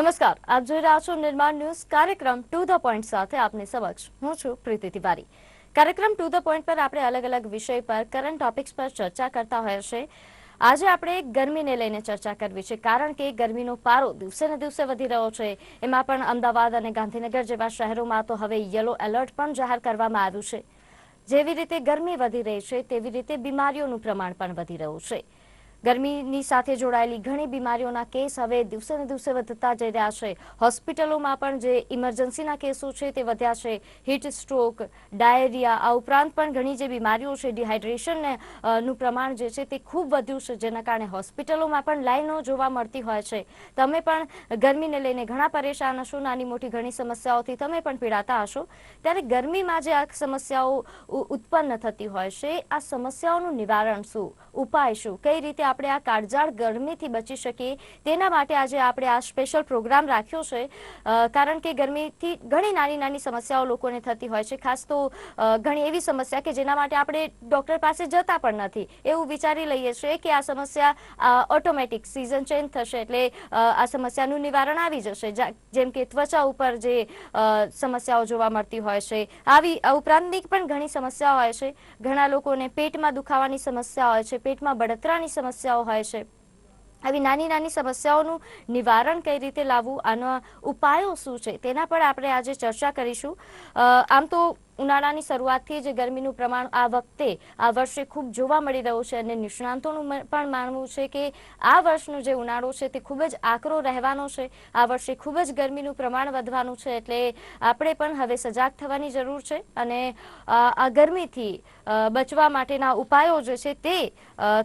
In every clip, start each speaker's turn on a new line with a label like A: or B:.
A: નમસ્કાર, આપ જોઈ રહ્યા છો નિર્માણ ન્યૂઝ કાર્યક્રમ ટુ ધ પોઈન્ટ સાથે આપની સમક્ષ. હું છું પ્રીતિ તિવારી. કાર્યક્રમ ટુ ધ પોઈન્ટ પર આપણે અલગ અલગ વિષય પર કરંટ ટોપિક્સ પર ચર્ચા કરતા હોઈએ છીએ. આજે આપણે ગરમીને લઈને ચર્ચા કરવી છે, કારણ કે ગરમીનો પારો દિવસે ને દિવસે વધી રહ્યો છે. એમાં પણ અમદાવાદ અને ગાંધીનગર જેવા શહેરોમાં તો હવે યલો એલર્ટ પણ જાહેર કરવામાં આવ્યું છે. જેવી રીતે ગરમી વધી રહી છે, તેવી રીતે બીમારીઓનું પ્રમાણ પણ વધી રહ્યું છે. ગરમીની સાથે જોડાયેલી ઘણી બીમારીઓના કેસ હવે દિવસે ને દિવસે વધતા જઈ રહ્યા છે. હોસ્પિટલોમાં પણ જે ઇમરજન્સીના કેસો છે તે વધ્યા છે. હીટ સ્ટ્રોક, ડાયેરિયા, આ ઉપરાંત પણ ઘણી જે બીમારીઓ છે, ડિહાઇડ્રેશનનું પ્રમાણ જે છે તે ખૂબ વધ્યું છે, જેના કારણે હોસ્પિટલોમાં પણ લાઈનો જોવા મળતી હોય છે. તમે પણ ગરમીને લઈને ઘણા પરેશાન હશો, નાની મોટી ઘણી સમસ્યાઓથી તમે પણ પીડાતા હશો. ત્યારે ગરમીમાં જે આ સમસ્યાઓ ઉત્પન્ન થતી હોય છે, આ સમસ્યાઓનું નિવારણ શું? ઉપાય શું? કઈ રીતે આપણે આ કાળજાળ ગરમીથી બચી શકીએ. તેના માટે આજે આપણે આ સ્પેશિયલ પ્રોગ્રામ રાખ્યો છે. કારણ કે ગરમીથી ઘણી નાની નાની સમસ્યાઓ લોકોને થતી હોય છે. ખાસ તો ઘણી એવી સમસ્યા કે જેના માટે આપણે ડોક્ટર પાસે જતા પણ નથી. એવું વિચારી લઈએ છીએ કે આ સમસ્યા ઓટોમેટિક સિઝન ચેન્જ થશે એટલે આ સમસ્યાનું નિવારણ આવી જશે. જેમ કે ત્વચા ઉપર જે સમસ્યાઓ જોવા મળતી હોય છે. આવી ઉપરાંતની પણ ઘણી સમસ્યાઓ હોય છે. ઘણા લોકોને પેટમાં દુખાવાની સમસ્યા હોય છે, પેટમાં બળતરાની સમસ્યાઓ હોય છે. આવી નાની નાની સમસ્યાઓનું નિવારણ કઈ રીતે લાવવું? આના ઉપાયો શું છે? તેના પર આપણે આજે ચર્ચા કરીશું. આમ તો ઉનાળાની શરૂઆતથી જ ગરમીનું પ્રમાણ આ વખતે આ વર્ષે ખૂબ જોવા મળી રહ્યું છે અને નિષ્ણાંતોનું પણ માનવું છે કે આ વર્ષનો જે ઉનાળો છે તે ખૂબ જ આકરો રહેવાનો છે. આ વર્ષે ખૂબ જ ગરમીનું પ્રમાણ વધવાનું છે એટલે આપણે પણ હવે સજાગ થવાની જરૂર છે અને આ ગરમીથી બચવા માટેના ઉપાયો જે છે તે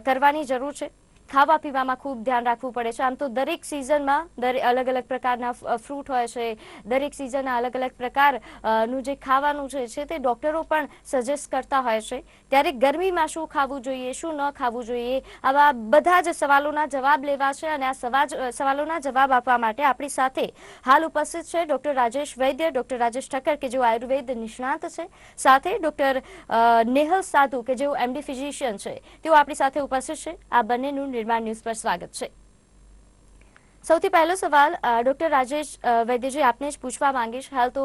A: કરવાની જરૂર છે. ખાવા પીવામાં ખૂબ ધ્યાન રાખવું પડે છે. આમ તો દરેક સિઝનમાં દરેક અલગ અલગ પ્રકારના ફ્રૂટ હોય છે. દરેક સિઝનના અલગ અલગ પ્રકારનું જે ખાવાનું છે તે ડૉક્ટરો પણ સજેસ્ટ કરતા હોય છે. ત્યારે ગરમીમાં શું ખાવું જોઈએ, શું ન ખાવું જોઈએ, આવા બધા જ સવાલોના જવાબ લેવા છે અને આ સવાજ સવાલોના જવાબ આપવા માટે આપણી સાથે હાલ ઉપસ્થિત છે ડૉક્ટર રાજેશ વૈદ્ય ડૉક્ટર રાજેશ ઠક્કર કે જેઓ આયુર્વેદ નિષ્ણાંત છે. સાથે ડૉક્ટર નેહલ સાધુ કે જેઓ એમડી ફિઝિશિયન છે. તેઓ આપણી સાથે ઉપસ્થિત છે. આ બંનેનું નિર્માણ ન્યૂઝ પર સ્વાગત છે. સૌથી પહેલો સવાલ ડોક્ટર રાજેશ વૈદ્યજી, આપને જ પૂછવા માંગીશ. હાલ તો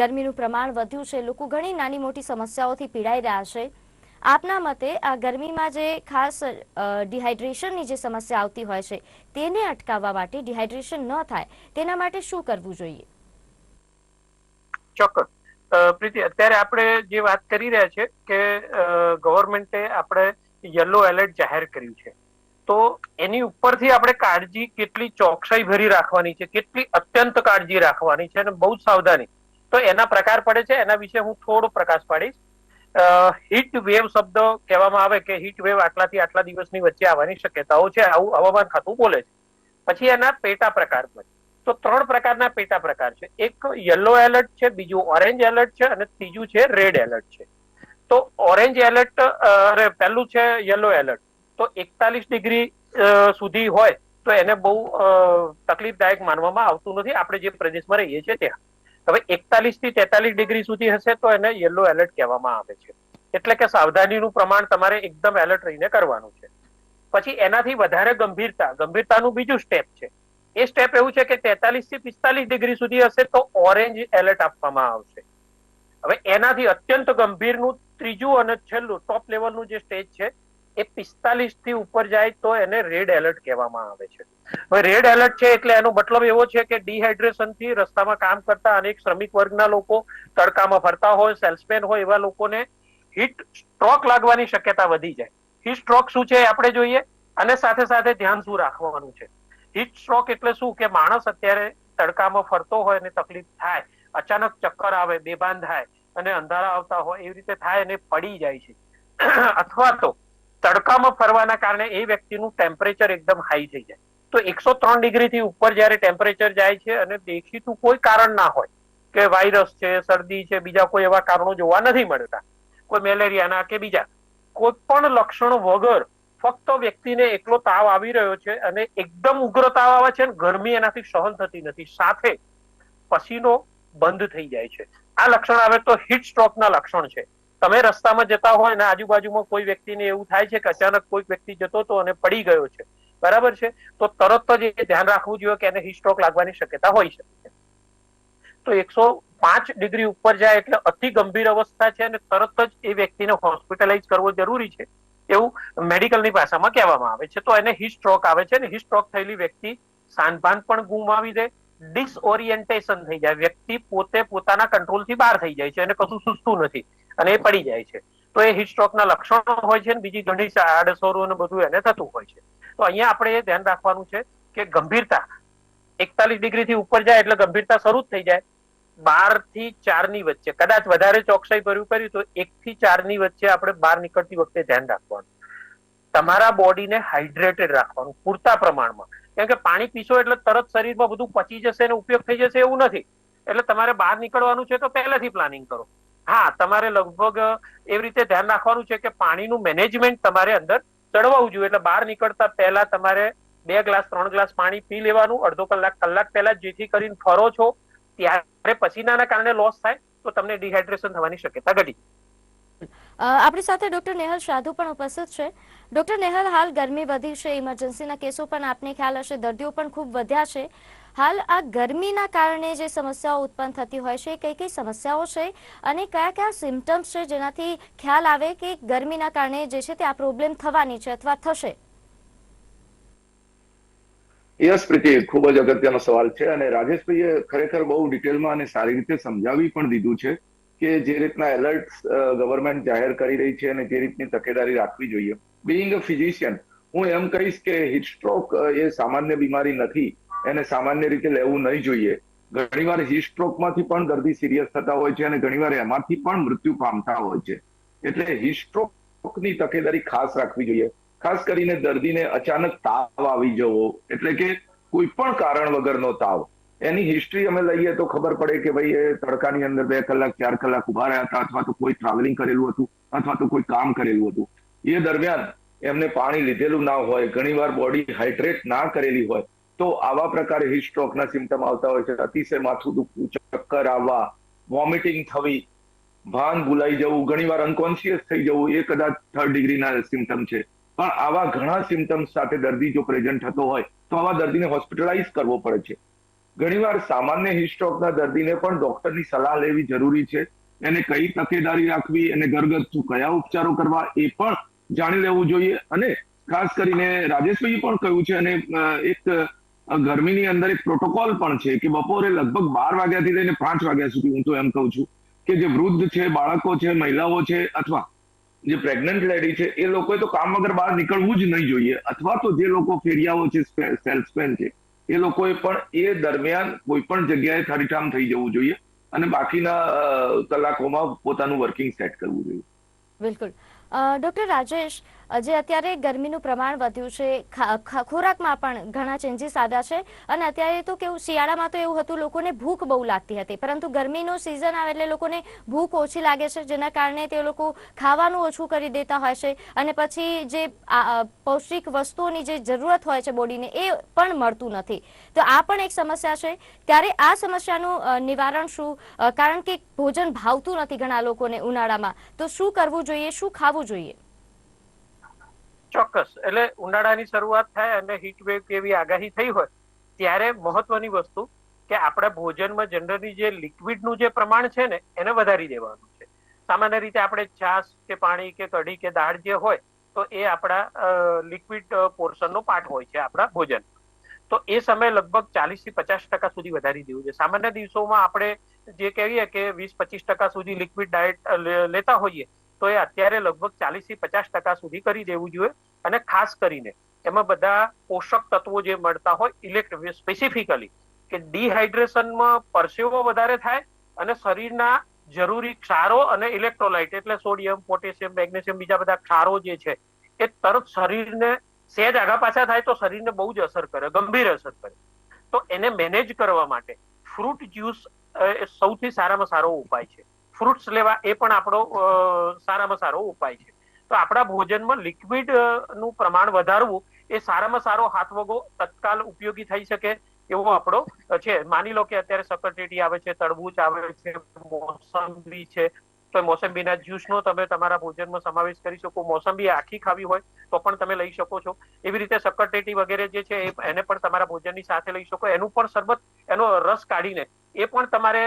A: ગરમીનું પ્રમાણ વધ્યું છે. લોકો ઘણી નાની મોટી સમસ્યાઓથી પીડાઈ રહ્યા છે. આપના મતે આ ગરમીમાં જે ખાસ ડિહાઇડ્રેશનની જે સમસ્યા આવતી હોય છે, તેને અટકાવવા માટે ડિહાઇડ્રેશન ન થાય, તેના માટે શું કરવું જોઈએ?
B: ચોક્કસ. પ્રીતિ, અત્યારે આપણે જે વાત કરી રહ્યા છે કે ગવર્મેન્ટે આપણે યલો એલર્ટ જાહેર કર્યું છે. તો એની ઉપરથી આપણે કાળજી કેટલી ચોકસાઈ ભરી રાખવાની છે, કેટલી અત્યંત કાળજી રાખવાની છે અને બહુ જ સાવધાની. તો એના પ્રકાર પડે છે, એના વિશે હું થોડો પ્રકાશ પાડીશ. હીટ વેવ શબ્દ કહેવામાં આવે કે હીટ વેવ આટલાથી આટલા દિવસની વચ્ચે આવવાની શક્યતાઓ છે, આવું હવામાન ખાતું બોલે છે. પછી એના પેટા પ્રકાર પડે તો ત્રણ પ્રકારના પેટા પ્રકાર છે. એક યલો એલર્ટ છે, બીજું ઓરેન્જ એલર્ટ છે અને ત્રીજું છે રેડ એલર્ટ છે. તો ઓરેન્જ એલર્ટ અરે, પહેલું છે યલો એલર્ટ તો એકતાલીસ ડિગ્રી સુધી હોય તો એને બહુ તકલીફદાયક માનવામાં આવતું નથી. આપણે જે પ્રદેશમાં રહીએ છીએ ત્યાં. હવે એકતાલીસથી તેતાલીસ ડિગ્રી સુધી હશે તો એને યલો એલર્ટ કહેવામાં આવે છે. એટલે કે સાવધાનીનું પ્રમાણ તમારે એકદમ એલર્ટ રહીને કરવાનું છે. પછી એનાથી વધારે ગંભીરતા, ગંભીરતાનું બીજું સ્ટેપ છે. એ સ્ટેપ એવું છે કે તેતાલીસથી પિસ્તાલીસ ડિગ્રી સુધી હશે તો ઓરેન્જ એલર્ટ આપવામાં આવશે. હવે એનાથી અત્યંત ગંભીરનું ત્રીજું અને છેલ્લું ટોપ લેવલનું જે સ્ટેજ છે, એ પિસ્તાલીસથી ઉપર જાય તો એને રેડ એલર્ટ કહેવામાં આવે છે. હવે રેડ એલર્ટ છે એટલે એનો મતલબ એવો છે કે ડિહાઇડ્રેશનથી રસ્તામાં કામ કરતા અનેક શ્રમિક વર્ગના લોકો તડકામાં ફરતા હોય સેલ્સમેન હોય એવા લોકોને હીટ સ્ટ્રોક લાગવાની શક્યતા વધી જાય. હીટ સ્ટ્રોક શું છે આપણે જોઈએ અને સાથે સાથે ધ્યાન શું રાખવાનું છે? હીટ સ્ટ્રોક એટલે શું કે માણસ અત્યારે તડકામાં ફરતો હોય અને તકલીફ થાય અચાનક ચક્કર આવે બેભાન થાય અને અંધારા આવતા હોય, એવી રીતે થાય અને પડી જાય છે. અથવા તો તડકામાં ફરવાના કારણે એ વ્યક્તિનું ટેમ્પરેચર એકદમ હાઈ થઈ જાય. તો એકસો ત્રણ ડિગ્રી થી ઉપર જયારે ટેમ્પરેચર જાય છે અને દેખીતું કોઈ કારણ ના હોય કે વાયરસ છે, શરદી છે, બીજા કોઈ એવા કારણો જોવા નથી મળતા, કોઈ મેલેરિયાના કે બીજા, કોઈ પણ લક્ષણ વગર ફક્ત વ્યક્તિને એકલો તાવ આવી રહ્યો છે અને એકદમ ઉગ્ર તાવ આવે છે અને ગરમી એનાથી સહન થતી નથી. સાથે પસીનો બંધ થઈ જાય છે. આ લક્ષણ આવે તો હીટ સ્ટ્રોકના લક્ષણ છે. તમે રસ્તામાં જતા હોય અને આજુબાજુમાં કોઈ વ્યક્તિને એવું થાય છે કે અચાનક કોઈ વ્યક્તિ જતો હતો અને પડી ગયો છે. બરાબર છે? તો તરત જ એ ધ્યાન રાખવું જોઈએ કે એને હિસ્ટ્રોક લાગવાની શક્યતા હોઈ શકે છે. તો એકસો પાંચ ડિગ્રી ઉપર જાય એટલે અતિ ગંભીર અવસ્થા છે અને તરત જ એ વ્યક્તિને હોસ્પિટલાઇઝ કરવો જરૂરી છે. એવું મેડિકલની ભાષામાં કહેવામાં આવે છે. તો એને હિટ સ્ટ્રોક આવે છે અને હિટ સ્ટ્રોક થયેલી વ્યક્તિ સાનભાન પણ ગુમાવી દે ડિસઓરિએન્ટેશન થઈ જાય. વ્યક્તિ પોતે પોતાના કંટ્રોલથી બહાર થઈ જાય છે અને કશું સુસ્તું નથી અને એ પડી જાય છે. તો એ હિસ્ટ્રોકના લક્ષણો હોય છે બીજી ઘણી આડઅસરો ને બધું એને થતું હોય છે. તો અહીંયા આપણે એ ધ્યાન રાખવાનું છે કે ગંભીરતા એકતાલીસ ડિગ્રી થી ઉપર જાય એટલે ગંભીરતા શરૂ થઈ જાય. બારથી ચારની વચ્ચે, કદાચ વધારે ચોકસાઈ ભર્યું કર્યું તો એક થી ચારની વચ્ચે આપણે બહાર નીકળતી વખતે ધ્યાન રાખવાનું. તમારા બોડીને હાઇડ્રેટેડ રાખવાનું, પૂરતા પ્રમાણમાં. કેમ કે પાણી પીશો એટલે તરત શરીરમાં બધું પચી જશે અને ઉપયોગ થઈ જશે એવું નથી. એટલે તમારે બહાર નીકળવાનું છે તો પહેલેથી પ્લાનિંગ કરો. હા, તમારે લગભગ એવી રીતે ધ્યાન રાખવાનું છે કે પાણીનું મેનેજમેન્ટ તમારે અંદર ચડવાવું જોઈએ. એટલે બહાર નીકળતા પહેલા તમારે બે ગ્લાસ, ત્રણ ગ્લાસ પાણી પી લેવાનું. અડધો કલાક કલાક પહેલા જેથી કરીને ફરો છો. ત્યારે પસીનાના કારણે લોસ થાય તો તમને ડિહાઇડ્રેશન થવાની શક્યતા ઘટી.
A: આપણી સાથે ડોક્ટર નેહલ સાધુ પણ ઉપસ્થિત છે. ડોક્ટર નેહલ, હાલ ગરમી વધી છે, ઇમરજન્સીના કેસો પણ આપને ખ્યાલ હશે, દર્દીઓ પણ ખૂબ વધ્યા છે. હાલ આ ગરમીના કારણે જે સમસ્યાઓ ઉત્પન્ન થતી હોય છે, કઈ કઈ સમસ્યાઓ છે અને કયા કયા સિમ્ટમ્સ છે જેનાથી ખ્યાલ આવે કે ગરમીના કારણે જે છે તે આ પ્રોબ્લેમ થવાની છે અથવા થશે?
C: યસ, પ્રીતિ, ખૂબ જ અગત્યનો સવાલ છે અને રાજેશભાઈએ ખરેખર બહુ ડિટેલમાં અને સારી રીતે સમજાવી પણ દીધું છે. કે જે રીતના એલર્ટ ગવર્મેન્ટ જાહેર કરી રહી છે અને જે રીતની તકેદારી રાખવી જોઈએ. બિંગ અ ફિઝિશિયન હું એમ કહીશ કે હિટસ્ટ્રોક એ સામાન્ય બીમારી નથી. એને સામાન્ય રીતે લેવું નહીં જોઈએ. ઘણીવાર હિસ્ટ્રોકમાંથી પણ દર્દી સિરિયસ થતા હોય છે અને ઘણીવાર એમાંથી પણ મૃત્યુ પામતા હોય છે. એટલે હિસ્ટ્રોકની તકેદારી ખાસ રાખવી જોઈએ. ખાસ કરીને દર્દીને અચાનક તાવ આવી જવો, એટલે કે કોઈ પણ કારણ વગરનો તાવ. એની હિસ્ટ્રી અમે લઈએ તો ખબર પડે કે ભાઈ એ તડકાની અંદર બે કલાક, ચાર કલાક ઊભા રહ્યા હતા અથવા તો કોઈ ટ્રાવેલિંગ કરેલું હતું અથવા તો કોઈ કામ કરેલું હતું. એ દરમિયાન એમને પાણી લીધેલું ના હોય, ઘણીવાર બોડી હાઇડ્રેટ ના કરેલી હોય, તો આવા પ્રકારે હિટ સિમ્ટમ આવતા હોય છે. અતિશય માથું દુખવું, ચક્કર આવવા વોમિટિંગ થવી, ભાન ભૂલાઈ જવું, ઘણીવાર અનકોન્શિયસ થઈ જવું, એ કદાચ થર્ડ ડિગ્રીના સિમ્ટમ છે. પણ આવા ઘણા સિમ્ટમ્સ સાથે દર્દી જો પ્રેઝન્ટ થતો હોય, તો આવા દર્દીને હોસ્પિટલાઇઝ કરવો પડે છે. ઘણીવાર સામાન્ય હિસ્ટ્રોકના દર્દીને પણ ડોક્ટરની સલાહ લેવી જરૂરી છે. એને કઈ તકેદારી રાખવી અને ઘરગથ્થુ કયા ઉપચારો કરવા એ પણ જાણી લેવું જોઈએ. અને ખાસ કરીને રાજેશભાઈએ પણ કહ્યું છે અને એક ગરમીની અંદર એક પ્રોટોકોલ પણ છે કે બપોરે લગભગ બાર વાગ્યાથી લઈને પાંચ વાગ્યા સુધી, હું તો એમ કહું છું, કે જે વૃદ્ધ છે, બાળકો છે, મહિલાઓ છે અથવા જે પ્રેગ્નન્ટ લેડી છે, એ લોકોએ તો કામ વગર બહાર નીકળવું જ નહીં જોઈએ. અથવા તો જે લોકો ફેરિયાઓ છે સેલ્સમેન છે એ લોકોએ પણ એ દરમિયાન કોઈ પણ જગ્યાએ થરીઠામ થઈ જવું જોઈએ અને બાકીના કલાકોમાં પોતાનું વર્કિંગ સેટ કરવું જોઈએ.
A: બિલકુલ. ડોક્ટર રાજેશ જે અત્યારે ગરમીનું પ્રમાણ વધ્યું છે ખોરાકમાં પણ ઘણા ચેન્જીસ આવ્યા છે અને અત્યારે તો કેવું શિયાળામાં તો એવું હતું, લોકોને ભૂખ બહુ લાગતી હતી. પરંતુ ગરમીનો સિઝન આવે એટલે લોકોને ભૂખ ઓછી લાગે છે, જેના કારણે તે લોકો ખાવાનું ઓછું કરી દેતા હોય છે અને પછી જે પૌષ્ટિક વસ્તુઓની જે જરૂરત હોય છે બોડીને એ પણ મળતું નથી. તો આ પણ એક સમસ્યા છે. ત્યારે આ સમસ્યાનું નિવારણ શું? કારણ કે ભોજન ભાવતું નથી ઘણા લોકોને ઉનાળામાં. તો શું કરવું જોઈએ? શું ખાવું જોઈએ?
B: ચોક્કસ. એટલે ઉનાળાની શરૂઆત થાય અને હીટ વેવ કેવી આગાહી થઈ હોય, ત્યારે મહત્વની વસ્તુ કે આપણા ભોજનમાં જનરલી જે લિક્વિડનું જે પ્રમાણ છે ને, એને વધારી દેવાનું છે. સામાન્ય રીતે આપણે છાશ કે પાણી કે કઢી કે દાળ જે હોય, તો એ આપણા લિક્વિડ પોર્શનનો પાર્ટ હોય છે આપણા ભોજન. તો એ સમય લગભગ ચાલીસથી પચાસ ટકા સુધી વધારી દેવું છે. સામાન્ય દિવસોમાં આપણે જે કહીએ કે વીસ પચીસ ટકા સુધી લિક્વિડ ડાયટ લેતા હોઈએ તો એ અત્યારે લગભગ ચાલીસથી પચાસ ટકા સુધી કરી દેવું જોઈએ. અને ખાસ કરીને એમાં બધા પોષક તત્વો જે મળતા હોય ઇલેક્ટ્રિક સ્પેસિફિકલી કે ડિહાઇડ્રેશનમાં પરસેવો વધારે થાય અને શરીરના જરૂરી ક્ષારો અને ઇલેક્ટ્રોલાઇટ એટલે સોડિયમ પોટેશિયમ મેગ્નેશિયમ બીજા બધા ક્ષારો જે છે, એ તરત શરીરને સહેજ આગા પાછા થાય તો શરીરને બહુ જ અસર કરે, ગંભીર અસર કરે. તો એને મેનેજ કરવા માટે ફ્રૂટ જ્યુસ એ સૌથી સારામાં સારો ઉપાય છે. ફ્રૂટ્સ લેવા એ પણ આપણો સારામાં સારો ઉપાય છે. તો આપણા ભોજનમાં લિક્વિડનું પ્રમાણ વધારવું એ સારામાં સારો હાથવગો તત્કાલ ઉપયોગી થઈ શકે એવો આપણો છે. માની લો કે અત્યારે સકરટેટી આવે છે, તરબૂચ આવે છે, મોસંબી છે તો મોસંબીના જ્યુસનો તમે તમારા ભોજનમાં સમાવેશ કરી શકો. મોસંબી આખી ખાવી હોય તો પણ તમે લઈ શકો છો. એવી રીતે સક્કરટેટી વગેરે જે છે એને પણ તમારા ભોજનની સાથે લઈ શકો. એનું પણ શરબત, એનો રસ કાઢીને એ પણ તમારે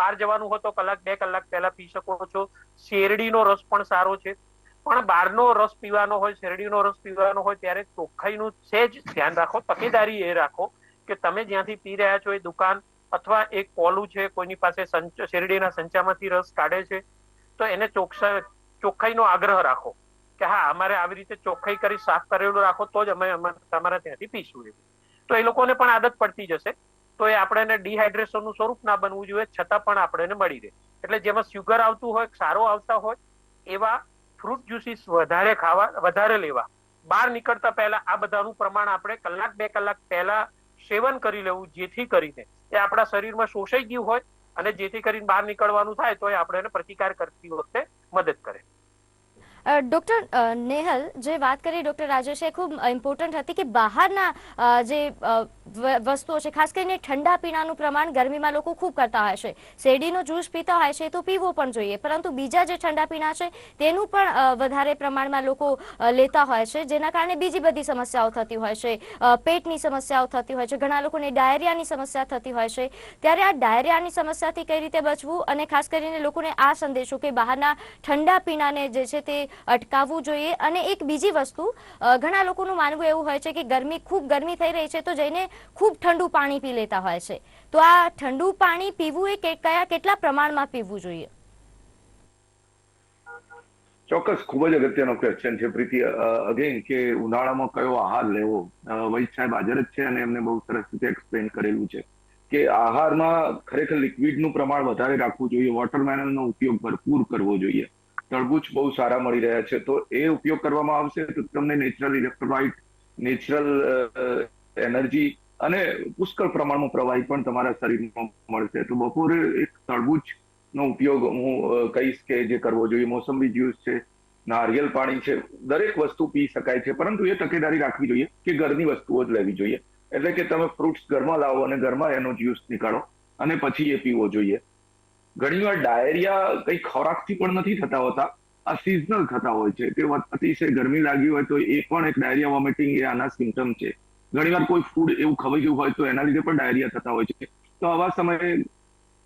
B: બહાર જવાનું હોય તો કલાક, બે કલાક પહેલા પી શકો છો. શેરડીનો રસ પણ સારો છે. પણ બહારનો રસ પીવાનો હોય, શેરડીનો રસ પીવાનો હોય ત્યારે ચોખ્ખાઈનું સહેજ ધ્યાન રાખો, તકેદારી એ રાખો કે તમે જ્યાંથી પી રહ્યા છો એ દુકાન અથવા એક કોલું છે, કોઈની પાસે શેરડીના સંચામાંથી રસ કાઢે છે, તો એને ચોકસા, ચોખ્ખાઈનો આગ્રહ રાખો કે હા, અમારે આવી રીતે ચોખ્ખાઈ કરી, સાફ કરેલું રાખો, તો જ અમે તમારા ત્યાંથી પીશું તો એ લોકોને પણ આદત પડતી જશે, તો એ આપણે ડિહાઇડ્રેશનનું સ્વરૂપ ના બનવું જોઈએ, છતાં પણ આપણે મળી રહે. એટલે જેમાં સુગર આવતું હોય સારો આવતા હોય, એવા ફ્રૂટ જ્યુસીસ વધારે ખાવા, વધારે લેવા. બહાર નીકળતા પહેલા આ બધાનું પ્રમાણ આપણે કલાક બે કલાક પહેલા સેવન કરી લેવું, જેથી કરીને એ આપણા શરીરમાં શોષાઈ ગયું હોય અને જેથી કરીને બહાર નીકળવાનું થાય તો એ આપણે એને પ્રતિકાર કરતી વખતે મદદ કરે.
A: ડોક્ટર નેહલ, જે વાત કરી ડોક્ટર રાજેશે ખૂબ ઇમ્પોર્ટન્ટ હતી કે બહારના જે વસ્તુઓ છે, ખાસ કરીને ઠંડા પીણાનું પ્રમાણ ગરમીમાં લોકો ખૂબ કરતા હોય છે. શેરડીનો જ્યુસ પીતા હોય છે તો પીવો પણ જોઈએ. પરંતુ બીજા જે ઠંડા પીણા છે, તેનું પણ વધારે પ્રમાણમાં લોકો લેતા હોય છે, જેના કારણે બીજી બધી સમસ્યાઓ થતી હોય છે. પેટની સમસ્યાઓ થતી હોય છે, ઘણા લોકોને ડાયરિયાની સમસ્યા થતી હોય છે. ત્યારે આ ડાયરિયાની સમસ્યાથી કઈ રીતે બચવું અને ખાસ કરીને લોકોને આ સંદેશો કે બહારના ઠંડા પીણાને જે છે તે અટકાવવું જોઈએ. અને એક બીજી વસ્તુ ઘણા લોકોનું માનવું એવું હોય છે કે ગરમી ખૂબ ગરમી થઈ રહી છે તો જઈને ખૂબ ઠંડુ પાણી પી લેતા હોય છે. તો આ ઠંડુ પાણી પીવું એ કયા કેટલા પ્રમાણમાં પીવું જોઈએ?
C: ચોક્કસ, ખૂબ જ અગત્યનો ક્વેશ્ચન છે, પ્રીતિ. અગેન કે ઉનાળામાં કયો આહાર લેવો? વૈદ સાહેબ હાજર જ છે અને એમને બહુ સરસ રીતે એક્સપ્લેન કરેલું છે કે આહારમાં ખરેખર લિક્વિડનું પ્રમાણ વધારે રાખવું જોઈએ વોટરમેલનનો ઉપયોગ ભરપૂર કરવો જોઈએ. તરબૂચ બહુ સારા મળી રહ્યા છે. તો એ ઉપયોગ કરવામાં આવશે તો તમને નેચરલ ઇલેક્ટ્રોલાઇટ નેચરલ એનર્જી અને પુષ્કળ પ્રમાણમાં પ્રવાહી પણ તમારા શરીરમાં મળશે. તો બપોરે એક તરબૂચનો ઉપયોગ હું કહીશ કે જે કરવો જોઈએ. મોસંબી જ્યુસ છે, નારિયેલ પાણી છે, દરેક વસ્તુ પી શકાય છે. પરંતુ એ તકેદારી રાખવી જોઈએ કે ઘરની વસ્તુઓ જ લેવી જોઈએ. એટલે કે તમે ફ્રૂટ્સ ઘરમાં લાવો અને ઘરમાં એનો જ્યુસ નીકાળો અને પછી એ પીવો જોઈએ. ઘણીવાર ડાયરિયા કઈ ખોરાકથી પણ નથી થતા હોતા. આ સિઝનલ થતા હોય છે. કે અતિશય ગરમી લાગી હોય તો એ પણ એક ડાયરિયા વોમિટિંગ એ આના સિમ્ટમ છે. ઘણીવાર કોઈ ફૂડ એવું ખવાઈ ગયું હોય તો એના લીધે પણ ડાયરિયા થતા હોય છે. તો આવા સમયે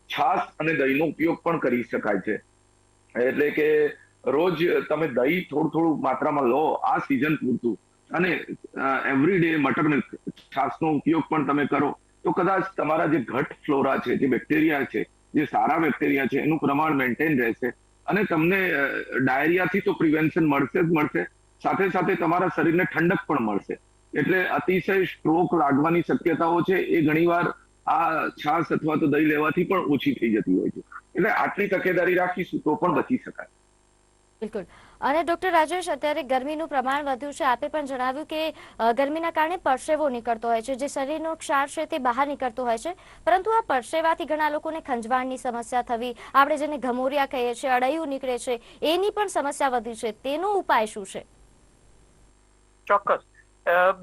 C: છાશ અને દહીંનો ઉપયોગ પણ કરી શકાય છે. એટલે કે રોજ તમે દહીં થોડું થોડું માત્રામાં લો, આ સિઝન પૂરતું. અને એવરી ડે મટર મિલ્ક છાશનો ઉપયોગ પણ તમે કરો. તો કદાચ તમારા જે ઘટ ફ્લોરા છે, જે બેક્ટેરિયા છે જે સારા બેક્ટેરિયા છે, એનું પ્રમાણ મેન્ટેન રહેશે. અને તમને ડાયરિયાથી તો પ્રિવેન્શન મળશે જ મળશે. સાથે સાથે તમારા શરીરને ઠંડક પણ મળશે. એટલે અતિશય સ્ટ્રોક લાગવાની શક્યતાઓ છે, એ ઘણીવાર આ છાશ અથવા તો દહીં લેવાથી પણ ઓછી થઈ જતી હોય છે. એટલે આટલી તકેદારી રાખીશું તો પણ બચી શકાય.
A: બિલકુલ. અને ડોક્ટર રાજેશ, અત્યારે ગરમીનું પ્રમાણ વધ્યું છે. આપે પણ જણાવ્યું કે ગરમીના કારણે પરસેવો નીકળતો હોય છે. જે શરીરનો ક્ષાર છે તે બહાર નીકળતો હોય છે. પરંતુ આ પરસેવાથી ઘણા લોકોને ખંજવાળની સમસ્યા થવી, આપણે જેને ઘમોરિયા કહીએ છીએ, અળૈયું નીકળે છે, એની પણ સમસ્યા વધી છે. તેનો ઉપાય શું છે?
B: ચોક્કસ.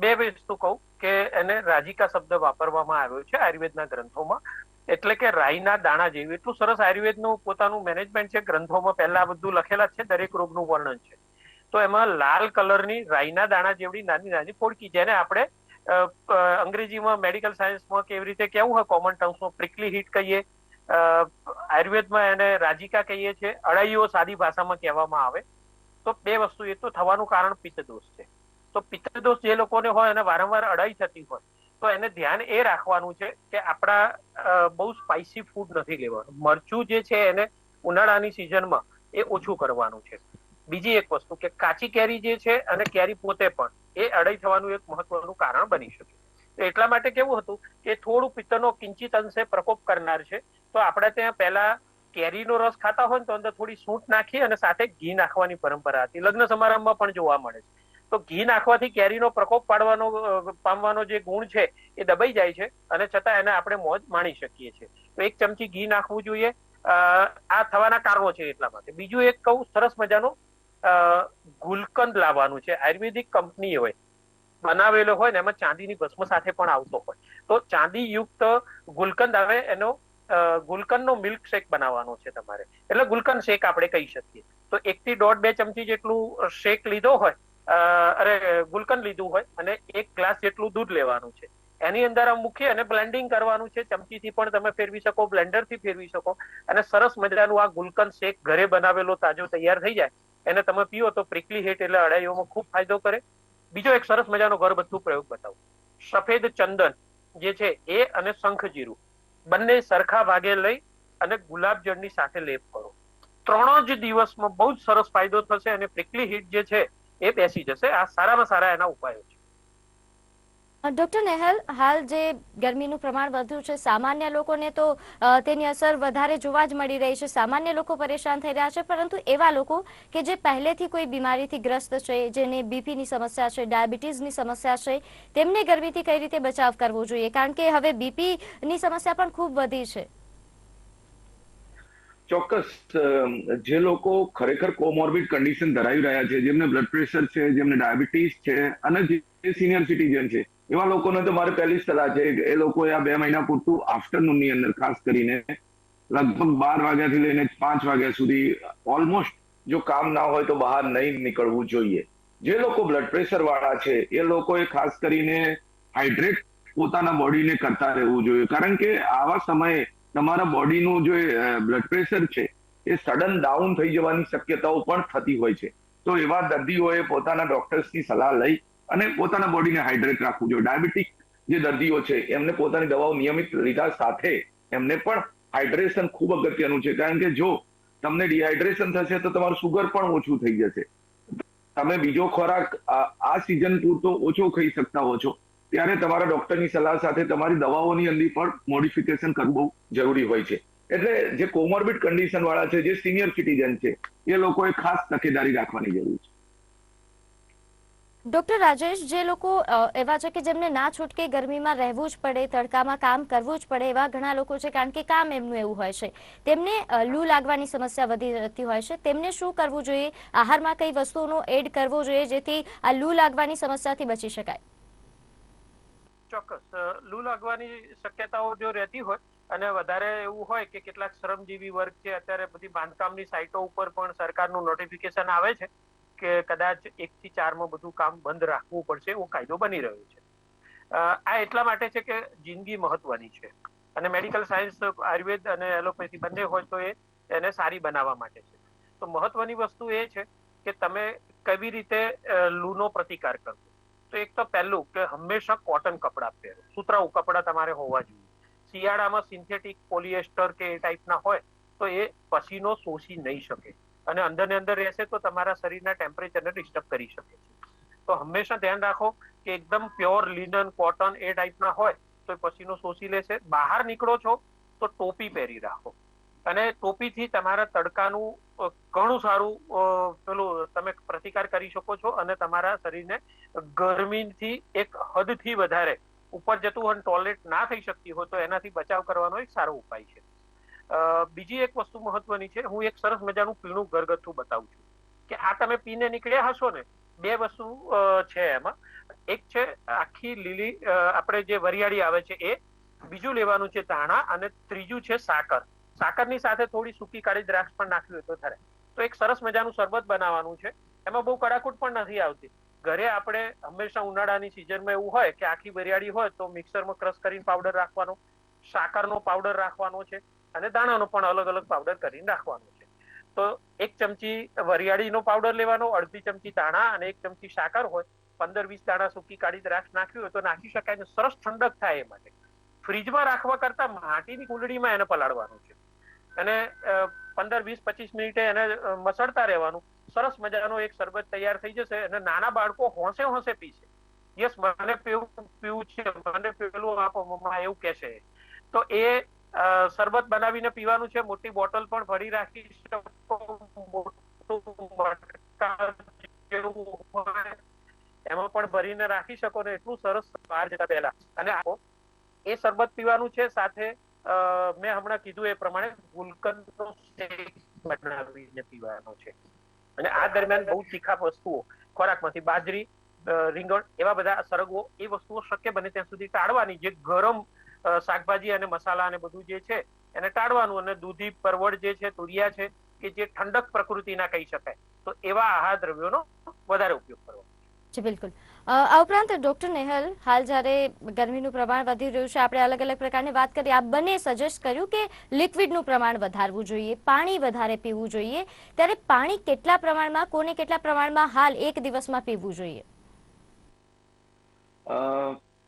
B: બે વસ્તુ કહું કે એને રાજીકા શબ્દ વાપરવામાં આવ્યો છે આયુર્વેદના ગ્રંથોમાં. એટલે કે રાઈના દાણા જેવું. એટલું સરસ આયુર્વેદનું પોતાનું મેનેજમેન્ટ છે, ગ્રંથોમાં પહેલા બધું લખેલા છે, દરેક રોગનું વર્ણન છે. તો એમાં લાલ કલરની રાઈના દાણા જેવડી નાની નાની ફોડકી, જેને આપણે અંગ્રેજીમાં મેડિકલ સાયન્સમાં કેવી રીતે કેવું હોય કોમન ટર્મ્સમાં પ્રિકલી હીટ કહીએ આયુર્વેદમાં એને રાજીકા કહીએ છીએ, અળાઈઓ સાદી ભાષામાં કહેવામાં આવે. તો બે વસ્તુ એ તો થવાનું કારણ પિત્તદોષ છે. તો પિત્તદોષ જે લોકોને હોય એને વારંવાર અડાઈ થતી હોય. તો એને ધ્યાન એ રાખવાનું છે કે આપણા બહુ સ્પાઇસી ફૂડ નથી લેવાનું. મરચું જે છે એને ઉનાળાની સિઝનમાં એ ઓછું કરવાનું છે. બીજી એક વસ્તુ કે કાચી કેરી જે છે અને કેરી પોતે પણ એ અડાઈ થવાનું એક મહત્વનું કારણ બની શકે. તો એટલા માટે કેવું હતું કે થોડું પિત્તનો કિંચિત અંશે પ્રકોપ કરનાર છે. તો આપણે ત્યાં પહેલા કેરીનો રસ ખાતા હોય ને તો અંદર થોડી સૂંઠ નાખી અને સાથે ઘી નાખવાની પરંપરા હતી. લગ્ન સમારંભમાં પણ જોવા મળે છે. તો ઘી નાખવાથી કેરીનો પ્રકોપ પાડવાનો પામવાનો જે ગુણ છે એ દબાઈ જાય છે અને છતાં એને આપણે મોજ માણી શકીએ છીએ. તો એક ચમચી ઘી નાખવું જોઈએ. આ થવાના કારણો છે એટલા માટે. બીજું એક કહું, સરસ મજાનો ગુલકંદ લાવવાનું છે. આયુર્વેદિક કંપની હોય, બનાવેલો હોય ને એમાં ચાંદીની ભસ્મ સાથે પણ આવતો હોય. તો ચાંદી યુક્ત ગુલકંદ આવે, એનો ગુલકંદનો મિલ્ક શેક બનાવવાનો છે તમારે. એટલે ગુલકંદ શેક આપણે કહી શકીએ. તો એક થી દોઢ બે ચમચી જેટલું શેક લીધો હોય અરે, ગુલકંદ લીધું હોય અને એક ગ્લાસ જેટલું દૂધ લેવાનું છે. એની અંદર આ મૂકી અને બ્લેન્ડિંગ કરવાનું છે. ચમચીથી પણ તમે ફેરવી શકો બ્લેન્ડરથી ફેરવી શકો. અને સરસ મજાનું આ ગુલકંદ શેક ઘરે બનાવેલો તાજો તૈયાર થઈ જાય. એને તમે પીઓ તો પ્રિકલી હીટ એટલે અડાઈઓમાં ખૂબ ફાયદો કરે. બીજો એક સરસ મજાનો ઘરબથ્થુ પ્રયોગ બતાવું. સફેદ ચંદન જે છે એ અને શંખ જીરું. બંને સરખા ભાગે લઈ અને ગુલાબજળની સાથે લેપ કરો. ત્રણ જ દિવસમાં બહુ જ સરસ ફાયદો થશે અને પ્રિકલી હીટ જે છે એ બેસી જશે. આ સારામાં સારા એના ઉપાયો છે.
A: ડોક્ટર નેહલ, હાલ જે ગરમીનું પ્રમાણ વધ્યું છે, સામાન્ય લોકોને તો તેની અસર વધારે જોવા જ મળી રહી છે. સામાન્ય લોકો પરેશાન થઈ રહ્યા છે, પરંતુ એવા લોકો કે જે પહેલેથી કોઈ બીમારીથી ગ્રસ્ત છે, જેને બીપીની સમસ્યા છે, ડાયાબિટીસની સમસ્યા છે, તેમને ગરમીથી કઈ રીતે બચાવ કરવો જોઈએ? કારણ કે હવે બીપીની સમસ્યા પણ ખૂબ વધી છે.
C: ચોક્કસ જે લોકો ખરેખર કોમોર્બિડ કન્ડિશન ધરાવી રહ્યા છે, જેમને બ્લડ પ્રેશર છે, જેમને ડાયાબિટીસ છે અને જે સિનિયર સિટીઝન છે, એવા લોકોને તો મારે પહેલી સલાહ છે એ લોકોએ આ બે મહિના પૂરતું આફ્ટરનૂનની અંદર ખાસ કરીને લગભગ બાર વાગ્યાથી લઈને પાંચ વાગ્યા સુધી ઓલમોસ્ટ જો કામ ના હોય તો બહાર નહીં નીકળવું જોઈએ. જે લોકો બ્લડ પ્રેશર વાળા છે, એ લોકોએ ખાસ કરીને હાઇડ્રેટ પોતાના બોડીને કરતા રહેવું જોઈએ. કારણ કે આવા સમયે તમારા બોડીનું જે બ્લડ પ્રેશર છે, એ સડન ડાઉન થઈ જવાની શક્યતાઓ પણ થતી હોય છે. તો એવા દર્દીઓએ પોતાના ડોક્ટર્સની સલાહ લઈ અને પોતાના બોડીને હાઇડ્રેટ રાખવું જોઈએ. ડાયાબિટીક જે દર્દીઓ છે, એમને પોતાની દવાઓ નિયમિત લીધા સાથે એમને પણ હાઇડ્રેશન ખૂબ અગત્યનું છે. કારણ કે જો તમને ડિહાઇડ્રેશન થશે તો તમારું સુગર પણ ઓછું થઈ જશે. તમે બીજો ખોરાક આ સિઝન પૂરતો ઓછો ખાઈ શકતા હો છો. ત્યારે તમારા ડોક્ટરની સલાહ સાથે તમારી દવાઓની અંદર પણ મોડિફિકેશન કરવું જરૂરી હોય છે. એટલે જે કોમોર્બિડ કન્ડિશન વાળા છે, જે સિનિયર સિટીઝન છે, એ લોકોએ ખાસ તકેદારી રાખવાની જરૂર છે.
A: ડોક્ટર રાજેશ, જે લોકો એવા છે કે જેમને ના છૂટકે ગરમીમાં રહેવું જ પડે, તડકામાં કામ કરવું જ પડે, એવા ઘણા લોકો છે કારણ કે કામ એમનું એવું હોય છે. તેમને લૂ લાગવાની સમસ્યા વધી રહેતી હોય છે. તેમને શું કરવું જોઈએ? આહારમાં કઈ વસ્તુનો એડ કરવો જોઈએ જેથી આ લૂ લાગવાની સમસ્યાથી બચી શકાય?
B: ચોક્કસ. લૂ લાગવાની શક્યતાઓ જો રહેતી હોય અને વધારે એવું હોય કે કેટલાક શ્રમજીવી વર્ગ છે, અત્યારે બધી બાંધકામની સાઇટો ઉપર પણ સરકારનું નોટિફિકેશન આવે છે કે કદાચ એક થી ચારમાં બધું કામ બંધ રાખવું પડશે એવો કાયદો બની રહ્યો છે. આ એટલા માટે છે કે જિંદગી મહત્વની છે અને મેડિકલ સાયન્સ આયુર્વેદ અને એલોપેથી બંને હોય તો એ એને સારી બનાવવા માટે છે. તો મહત્વની વસ્તુ એ છે કે તમે કેવી રીતે લૂનો પ્રતિકાર કરવો તો એક તો પહેલું કે હંમેશા કોટન કપડાં પહેરો. સુતરાઉ કપડાં તમારે હોવા જોઈએ. શિયાળામાં સિન્થેટિક પોલિએસ્ટર કે એ ટાઈપના હોય, તો એ પસીનો શોષી નહીં શકે. અને અંદર ને અંદર રહેશે તો તમારા શરીરના ટેમ્પરેચરને ડિસ્ટર્બ કરી શકે છે. તો હંમેશા ધ્યાન રાખો કે એકદમ પ્યોર લિનન કોટન એ ટાઈપના હોય, તો એ પસીનો શોષી લેશે. બહાર નીકળો છો, તો ટોપી પહેરી રાખો. અને ટોપીથી તમારા તડકાનું ઘણું સારું પેલું તમે પ્રતિકાર કરી શકો છો અને તમારા શરીરને ગરમીથી એક હદથી વધારે ઉપર જતું હોય ટોયલેટ ના થઈ શકતી હોય તો એનાથી બચાવ કરવાનો એક સારો ઉપાય છે. બીજી એક વસ્તુ મહત્વની છે, હું એક સરસ મજાનું પીણું ઘરગથ્થું બતાવું છું કે આ તમે પીને નીકળ્યા હશો ને, બે વસ્તુ છે એમાં. એક છે આખી લીલી આપણે જે વરિયાળી આવે છે એ, બીજું લેવાનું છે ધાણા અને ત્રીજું છે સાકર. સાકરની સાથે થોડી સૂકી કાળી દ્રાક્ષ પણ નાખવી હોય તો થાય તો એક સરસ મજાનું શરબત બનાવવાનું છે. એમાં બહુ કડાકૂટ પણ નથી આવતી. ઘરે આપણે હંમેશા ઉનાળાની સિઝનમાં એવું હોય કે આખી વરિયાળી હોય તો મિક્સરમાં ક્રશ કરીને પાવડર રાખવાનો, સાકરનો પાવડર રાખવાનો છે અને દાણાનો પણ અલગ અલગ પાવડર કરીને રાખવાનો છે. તો એક ચમચી વરિયાળીનો પાવડર લેવાનો, અડધી ચમચી દાણા અને એક ચમચી સાકર હોય, પંદર વીસ દાણા સૂકી કાળી દ્રાક્ષ નાખવી હોય તો નાખી શકાય ને સરસ ઠંડક થાય એ માટે. ફ્રીજમાં રાખવા કરતા માટીની કુંડળીમાં એને પલાળવાનું છે. અને પંદર, વીસ, પચીસ મિનિટે એને મસળતા રહેવાનું. સરસ મજાનો એક શરબત તૈયાર થઈ જશે અને નાના બાળકો હોંશે હોંશે પીશે. યસ, મને પીવું પીવું છે, મને પેલું આપો મમ્મા એવું કહેશે. તો એ શરબત બનાવીને પીવાનું છે, મોટી બોટલ પણ ભરી રાખી શકો એમાં પણ ભરીને રાખી શકો ને, એટલું સરસ બહાર જતા પહેલા. અને આપો એ શરબત પીવાનું છે, સાથે મેં હમણાં કીધું એ પ્રમાણે ગુલકંદનો બનાવીને પીવાનો છે. અને આ દરમિયાન બહુ તીખા વસ્તુઓ, ખોરાકમાંથી બાજરી રીંગણ, એવા બધા સરગવો, એ વસ્તુઓ શક્ય બને ત્યાં સુધી ટાળવાની. જે ગરમ શાકભાજી અને મસાલા અને બધું જે છે, એને ટાળવાનું. અને દૂધી પરવળ જે છે, તુરિયા છે, કે જે ઠંડક પ્રકૃતિના કહી શકાય. તો એવા આહાર દ્રવ્યોનો વધારે ઉપયોગ કરવો.
A: જી બિલકુલ. આ ઉપરાંત ડોક્ટર નેહલ હાલ જ્યારે ગરમીનું પ્રમાણ વધી રહ્યું છે, આપણે અલગ અલગ પ્રકારની વાત કરી. આપ બંને સજેસ્ટ કર્યું કે લિક્વિડનું પ્રમાણ વધારવું જોઈએ, પાણી વધારે પીવું જોઈએ. ત્યારે પાણી કેટલા પ્રમાણમાં, કોને કેટલા પ્રમાણમાં હાલ એક દિવસમાં પીવું જોઈએ?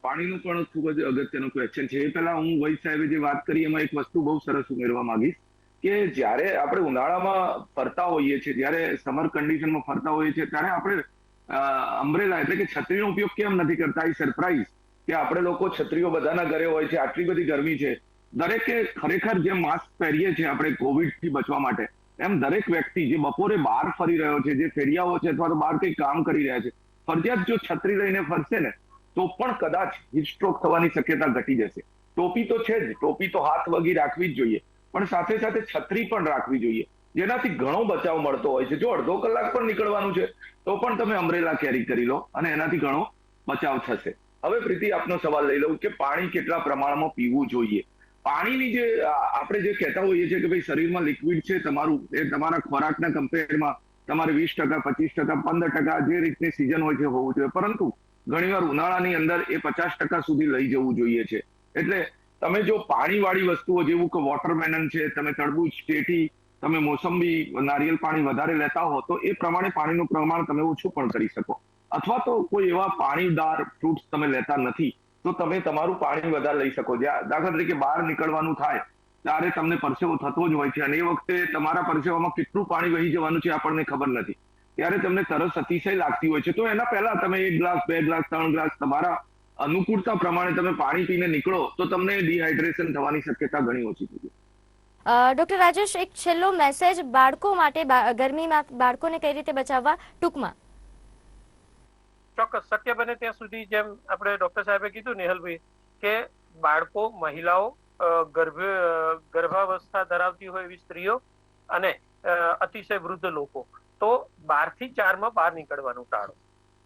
C: પાણીનું પણ ખૂબ જ અગત્યનું ક્વેશ્ચન છે. એ પહેલા હું વૈદ સાહેબે જે વાત કરી, એમાં એક વસ્તુ બહુ સરસ ઉમેરવા માંગીશ કે જ્યારે આપણે ઉનાળામાં ફરતા હોઈએ છીએ, જ્યારે સમર કન્ડિશનમાં ફરતા હોઈએ છીએ, ત્યારે આપણે અમ્બ્રેલા એટલે કે છત્રીનો ઉપયોગ કેમ નથી કરતા? એ સરપ્રાઈઝ કે આપણે લોકો છત્રીઓ બધાના ઘરે હોય છે, આટલી બધી ગરમી છે. દરેકે ખરેખર જે માસ્ક પહેરીએ છીએ આપણે કોવિડથી બચવા માટે, એમ દરેક વ્યક્તિ જે બપોરે બહાર ફરી રહ્યો છે, જે ફેરિયાઓ છે અથવા તો બહાર કંઈ કામ કરી રહ્યા છે, ફરજિયાત જો છત્રી લઈને ફરશે ને, તો પણ કદાચ હીટસ્ટ્રોક થવાની શક્યતા ઘટી જશે. ટોપી તો છે જ, ટોપી તો હાથ વગી રાખવી જ જોઈએ. પણ સાથે સાથે છત્રી પણ રાખવી જોઈએ. જેનાથી ઘણો બચાવ મળતો હોય છે. જો અડધો કલાક પણ નીકળવાનું છે, તો પણ તમે અમરેલા કેરી કરી લો અને એનાથી ઘણો બચાવ થશે. હવે પ્રીતિ, આપનો સવાલ લઈ લઉં કે પાણી કેટલા પ્રમાણમાં પીવું જોઈએ? પાણીની જે આપણે જે કહેતા હોઈએ છીએ કે ભાઈ શરીરમાં લિક્વિડ છે, તમારું, એ તમારા ખોરાકના કમ્પેરમાં તમારે વીસ ટકા, પચીસ ટકા, પંદર ટકા જે રીતની સિઝન હોય છે હોવું જોઈએ. પરંતુ ઘણીવાર ઉનાળાની અંદર એ પચાસ ટકા સુધી લઈ જવું જોઈએ છે. એટલે તમે જો પાણીવાળી વસ્તુઓ, જેવું કે વોટરમેલન છે, તમે તરબૂચ ટેટી તમે મોસંબી નારિયેલ પાણી વધારે લેતા હો, તો એ પ્રમાણે પાણીનું પ્રમાણ તમે ઓછું પણ કરી શકો. અથવા તો કોઈ એવા પાણીદાર ફ્રૂટ્સ તમે લેતા નથી, તો તમે તમારું પાણી વધારે લઈ શકો. દાખલા તરીકે બહાર નીકળવાનું થાય, ત્યારે તમને પરસેવો થતો જ હોય છે. અને એ વખતે તમારા પરસેવામાં કેટલું પાણી વહી જવાનું છે આપણને ખબર નથી. ત્યારે તમને તરસ અતિશય લાગતી હોય છે. તો એના પહેલા તમે એક ગ્લાસ, બે ગ્લાસ, ત્રણ ગ્લાસ તમારા અનુકૂળતા પ્રમાણે તમે પાણી પીને નીકળો, તો તમને ડિહાઇડ્રેશન થવાની શક્યતા ઘણી ઓછી થઈ જાય.
A: ડોક્ટર રાજેશ, એક છેલ્લો મેસેજ બાળકો માટે ગરમીમાં બાળકોને કઈ રીતે બચાવવા ટૂંકમાં?
B: ચોક્કસ. શક્ય બને ત્યાં સુધી જેમ આપણે ડોક્ટર સાહેબે કીધું, નેહલભાઈ, કે બાળકો, મહિલાઓ ગર્ભ, ગર્ભાવસ્થા ધરાવતી હોય એવી સ્ત્રીઓ અને અતિશય વૃદ્ધ લોકો, તો બારથી ચારમાં બહાર નીકળવાનું ટાળો.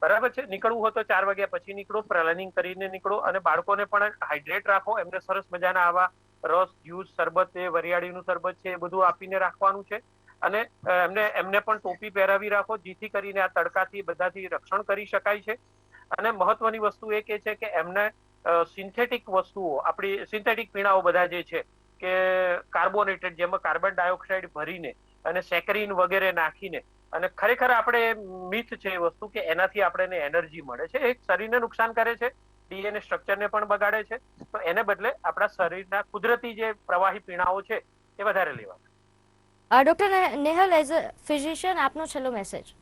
B: બરાબર છે? નીકળવું હોય તો ચાર વાગ્યા પછી નીકળો, પ્લાનિંગ કરીને નીકળો અને બાળકોને પણ હાઇડ્રેટ રાખો, એમને સરસ મજાના આવા રસ, જ્યુસ, શરબત છે વરિયાળીનું શરબત છે, એ બધું આપીને રાખવાનું છે. અને એમને એમને પણ ટોપી પહેરાવી રાખો, જેથી કરીને આ તડકાથી બધાથી રક્ષણ કરી શકાય છે. અને મહત્વની વસ્તુ એ કે છે કે એમને સિન્થેટિક વસ્તુઓ, આપણી સિન્થેટિક પીણાઓ બધા જે છે, કે કાર્બોનેટેડ, જેમાં કાર્બન ડાયોક્સાઇડ ભરીને અને સેકરીન વગેરે નાખીને, અને ખરેખર આપણે મિથ છે એ વસ્તુ કે એનાથી આપણને એનર્જી મળે છે, એ શરીરને નુકસાન કરે છે. ડીએનએ સ્ટ્રક્ચરને પણ બગાડે છે તો એને બદલે આપણા શરીરના કુદરતી જે પ્રવાહી પીણાઓ છે એ વધારે લેવા.
A: Doctor Nehal as a physician આપનો છેલ્લો મેસેજ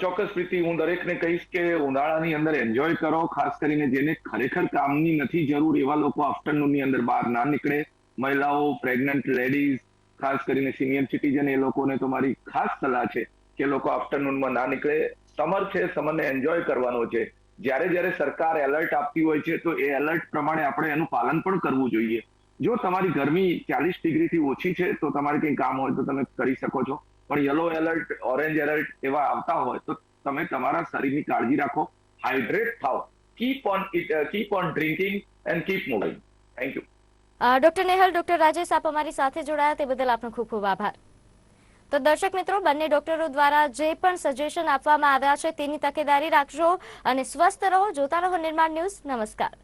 C: ચોક્કસ પ્રીતિ હું દરેકને કહીશ કે ઉનાળાની અંદર એન્જોય કરો ખાસ કરીને જેને ખરેખર કામની નથી જરૂર એવા લોકો આફ્ટરનૂનની અંદર બહાર ના નીકળે. મહિલાઓ પ્રેગ્નન્ટ લેડીઝ ખાસ કરીને સિનિયર સિટીઝન એ લોકોને તો મારી ખાસ સલાહ છે કે લોકો આફ્ટરનૂનમાં ના નીકળે. સમર છે સમરને એન્જોય કરવાનો છે. જ્યારે જ્યારે સરકાર એલર્ટ આપતી હોય છે, તો એ એલર્ટ પ્રમાણે આપણે એનું પાલન પણ કરવું જોઈએ. જો તમારી ગરમી ચાલીસ ડિગ્રીથી ઓછી છે, તો તમારે કંઈ કામ હોય તો તમે કરી શકો છો. પણ યલો એલર્ટ ઓરેન્જ એલર્ટ એવા આવતા હોય, તો તમે તમારા શરીરની કાળજી રાખો. હાઇડ્રેટ થાઓ. Keep on keep on drinking and keep moving thank you
A: Doctor Nehal Doctor Rajesh આપ અમારી સાથે જોડાયા, તે બદલ આપનો ખૂબ ખૂબ આભાર. તો દર્શક મિત્રો, બંને ડોક્ટરો દ્વારા જે પણ સજેશન આપવામાં આવ્યા છે, તેની તકેદારી રાખજો અને સ્વસ્થ રહો. જોતા રહો નિર્માણ ન્યૂઝ. નમસ્કાર.